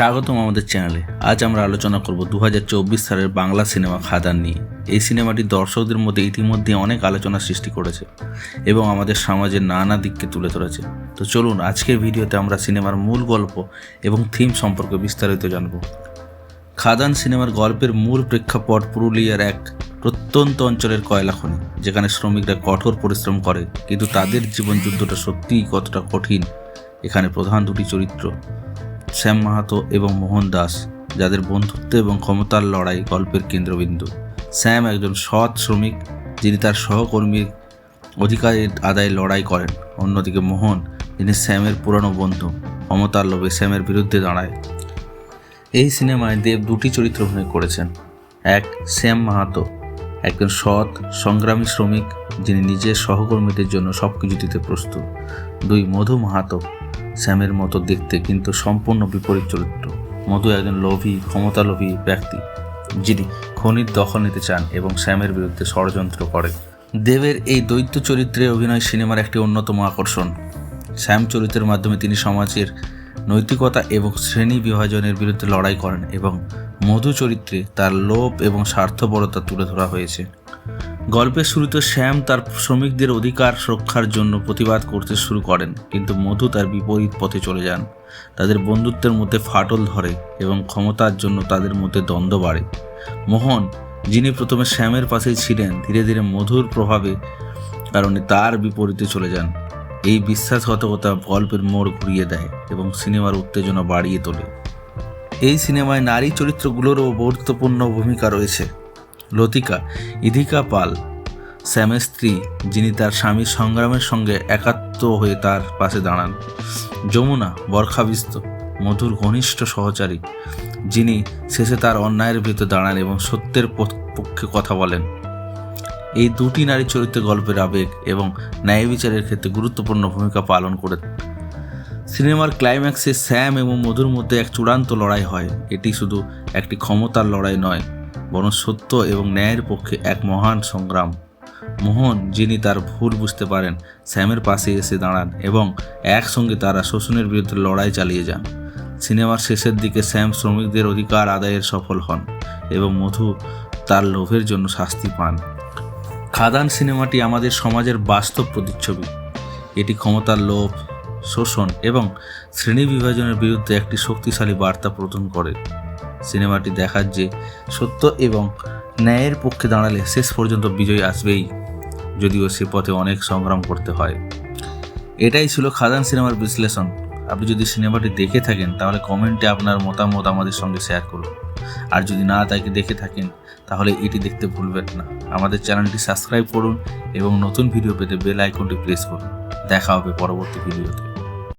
স্বাগতম আমাদের চ্যানেলে। আজ আমরা আলোচনা করব দু হাজার চব্বিশ সালের বাংলা সিনেমা খাদান নিয়ে। এই সিনেমাটি দর্শকদের মধ্যে ইতিমধ্যে অনেক আলোচনা সৃষ্টি করেছে এবং আমাদের সমাজের নানা দিককে তুলে ধরেছে। তো চলুন, আজকের ভিডিওতে আমরা সিনেমার মূল গল্প এবং থিম সম্পর্কে বিস্তারিত জানব। খাদান সিনেমার গল্পের মূল প্রেক্ষাপট পুরুলিয়ার এক প্রত্যন্ত অঞ্চলের কয়লা খনি, যেখানে শ্রমিকরা কঠোর পরিশ্রম করে, কিন্তু তাদের জীবন যুদ্ধটা সত্যিই কতটা কঠিন, এখানে প্রধান দুটি চরিত্র। শ্যাম মাহাতো এবং মোহন দাস, যাদের বন্ধুত্ব এবং ক্ষমতার লড়াই গল্পের কেন্দ্রবিন্দু। শ্যাম একজন সৎ শ্রমিক, যিনি তার সহকর্মীর অধিকারের আদায়ে লড়াই করেন। অন্যদিকে মোহন, যিনি শ্যামের পুরনো বন্ধু, ক্ষমতার লোভে শ্যামের বিরুদ্ধে দাঁড়ায়। এই সিনেমায় দেব দুটি চরিত্র অভিনয় করেছেন। এক, শ্যাম মাহাতো, একজন সৎ, সংগ্রামী শ্রমিক, যিনি নিজের সহকর্মীদের জন্য সব কিছু দিতে প্রস্তুত। দুই, মধু মাহাতো শ্যামের মতো দেখতে কিন্তু সম্পূর্ণ বিপরীত চরিত্র। মধু একজন লোভী, ক্ষমতালোভী ব্যক্তি, যিনি খনির দখল নিতে চান এবং শ্যামের বিরুদ্ধে ষড়যন্ত্র করে দেবের এই দৈত্য চরিত্রে অভিনয় সিনেমার একটি অন্যতম আকর্ষণ। শ্যাম চরিত্রের মাধ্যমে তিনি সমাজের নৈতিকতা এবং শ্রেণি বিভাজনের বিরুদ্ধে লড়াই করেন এবং মধু চরিত্রে তার লোভ এবং স্বার্থপরতা তুলে ধরা হয়েছে। গল্পের শুরুতে শ্যাম তার শ্রমিকদের অধিকার রক্ষার জন্য প্রতিবাদ করতে শুরু করেন, কিন্তু মধু তার বিপরীত পথে চলে যান। তাদের বন্ধুত্বের মধ্যে ফাটল ধরে এবং ক্ষমতার জন্য তাদের মধ্যে দ্বন্দ্ব বাড়ে। মোহন, যিনি প্রথমে শ্যামের পাশেই ছিলেন, ধীরে ধীরে মধুর প্রভাবে কারণে তার বিপরীতে চলে যান। এই বিশ্বাসঘাতকতা গল্পের মোড় ঘুরিয়ে দেয় এবং সিনেমার উত্তেজনা বাড়িয়ে তোলে। এই সিনেমায় নারী চরিত্রগুলোরও গুরুত্বপূর্ণ ভূমিকা রয়েছে। লতিকা, ইধিকা পাল শ্যামের স্ত্রী, যিনি তার স্বামীর সংগ্রামের সঙ্গে একাত্ম হয়ে তার পাশে দাঁড়ান। যমুনা বরখাবিস্ত মধুর ঘনিষ্ঠ সহচারী, যিনি শেষে তার অন্যায়ের বিরুদ্ধে দাঁড়ান এবং সত্যের পক্ষে কথা বলেন। এই দুটি নারী চরিত্র গল্পের আবেগ এবং ন্যায় বিচারের ক্ষেত্রে গুরুত্বপূর্ণ ভূমিকা পালন করে। সিনেমার ক্লাইম্যাক্সে স্যাম এবং মধুর মধ্যে এক চূড়ান্ত লড়াই হয়। এটি শুধু একটি ক্ষমতার লড়াই নয় বরং সত্য এবং ন্যায়ের পক্ষে এক মহান সংগ্রাম। মোহন, যিনি তার ভুল বুঝতে পারেন, স্যামের পাশে এসে দাঁড়ান এবং একসঙ্গে তারা শোষণের বিরুদ্ধে লড়াই চালিয়ে যান। সিনেমার শেষের দিকে স্যাম শ্রমিকদের অধিকার আদায়ের সফল হন এবং মধু তার লোভের জন্য শাস্তি পান। খাদান সিনেমাটি আমাদের সমাজের বাস্তব প্রতিচ্ছবি। এটি ক্ষমতার লোভ, শোষণ এবং শ্রেণি বিভাজনের বিরুদ্ধে একটি শক্তিশালী বার্তা প্রদান করে। সিনেমাটি দেখার যে সত্য এবং ন্যায়ের পক্ষে দাঁড়ালে শেষ পর্যন্ত বিজয় আসবেই, যদিও সে পথে অনেক সংগ্রাম করতে হয়। এটাই ছিল খাদান সিনেমার বিশ্লেষণ। আপনি যদি সিনেমাটি দেখে থাকেন, তাহলে কমেন্টে আপনার মতামত আমাদের সঙ্গে শেয়ার করুন। আর যদি না তাকে দেখে থাকেন, তাহলে এটি দেখতে ভুলবেন না। আমাদের চ্যানেলটি সাবস্ক্রাইব করুন এবং নতুন ভিডিও পেতে বেল আইকনটি প্রেস করুন। দেখা হবে পরবর্তী ভিডিওতে।